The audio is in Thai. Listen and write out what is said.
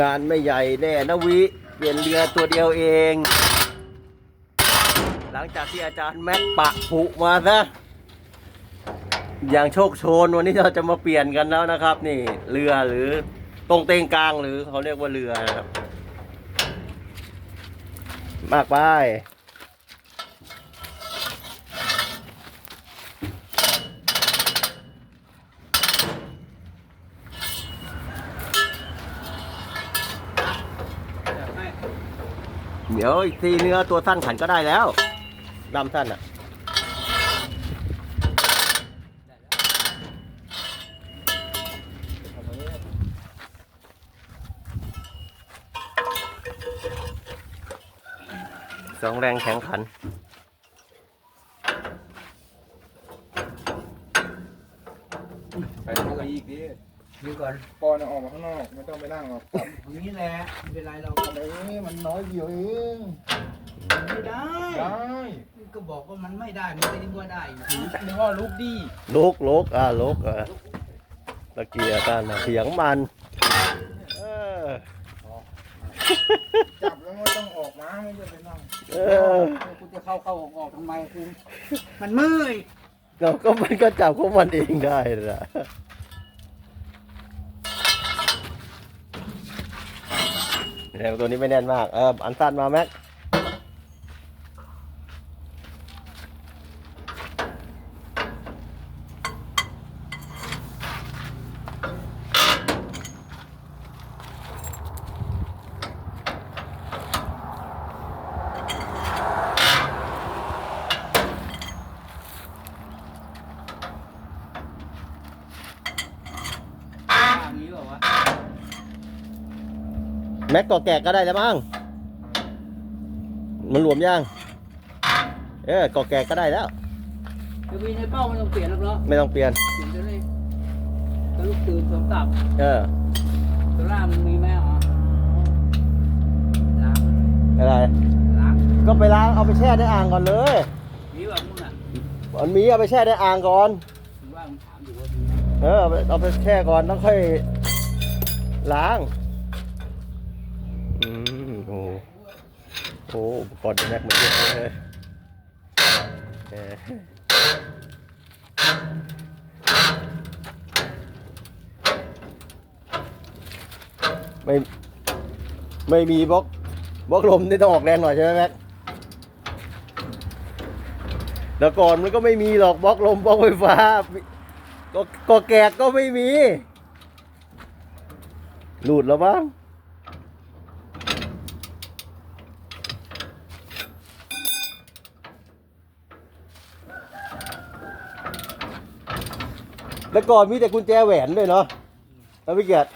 งานไม่ใหญ่แน่นะวิเปลี่ยนเรือตัวเดียวเอง หลังจากที่อาจารย์แม็กปะผุมาซะอย่างโชคโชนวันนี้เราจะมาเปลี่ยนกันแล้วนะครับ นี่เรือหรือตรงเตงกลางหรือเขาเรียกว่าเรือนะครับมากไป เดี๋ยวอีกทีเนื้อตัวสั้นขันก็ได้แล้วลำสั้นอะสองแรงแข็งขันไปทำอะไรอีกดิ ดูก่อนปอนเอาออกมาข้างนอกไม่ต้องไปนั่งหรอกครับตรงนี้แหละไม่เป็นไรเราอะไรมันน้อยเดียวเองไม่ได้ ได้ก็บอกว่ามันไม่ได้มันไม่ได้ว่าได้อยู่นึกว่าลูกดีลุกลุกอะลุกอะตะเกียร์กันอะเสียงมันเออจับแล้วไม่ต้องออกมาไม่จะไปนั่งเออกูจะเข้าเข้าออกออกทำไมกูมันเมื่อยเราก็มันก็จับของมันเองได้นะ แต่ตัวนี้ไม่แน่นมาก เอออันสั้นมาแม็ก อย่างนี้บอกว่า แม็กก่อแกะก็ได้แล้วมั้งมันรวมยังเออก่อแกะก็ได้แล้วจะมีในเป้ามันต้องเปลี่ยนแล้วเนาะไม่ต้องเปลี่ยนเปลี่ยนไปเลยก็ลูกตื่นสองตับเออตัวล่างมันมีไหมอ๋อล้างอะไรล้างก็ไปล้างเอาไปแช่ในอ่างก่อนเลยมีแบบมึงอะมันมีเอาไปแช่ในอ่างก่อนถือว่ามึงถามอยู่ว่ามีไหมเออเอาไปเอาไปแช่ก่อนต้องค่อยล้าง อืมโอ้โหอุปกรณ์แม็กมันเยอะเลยเไม่ไม่มีบล็อกบล็อกลมนี่ต้องออกแรงหน่อยใช่ไหมแม็กแล้วก่อนมันก็ไม่มีหรอกบล็อกลมบล็อกไฟฟ้าก็ก็แกกก็ไม่มีหลุดแล้วบ้าง แล้วก่อนมีแต่กุญแจแหวนด้วยเนาะแล้วพี่เกียรติ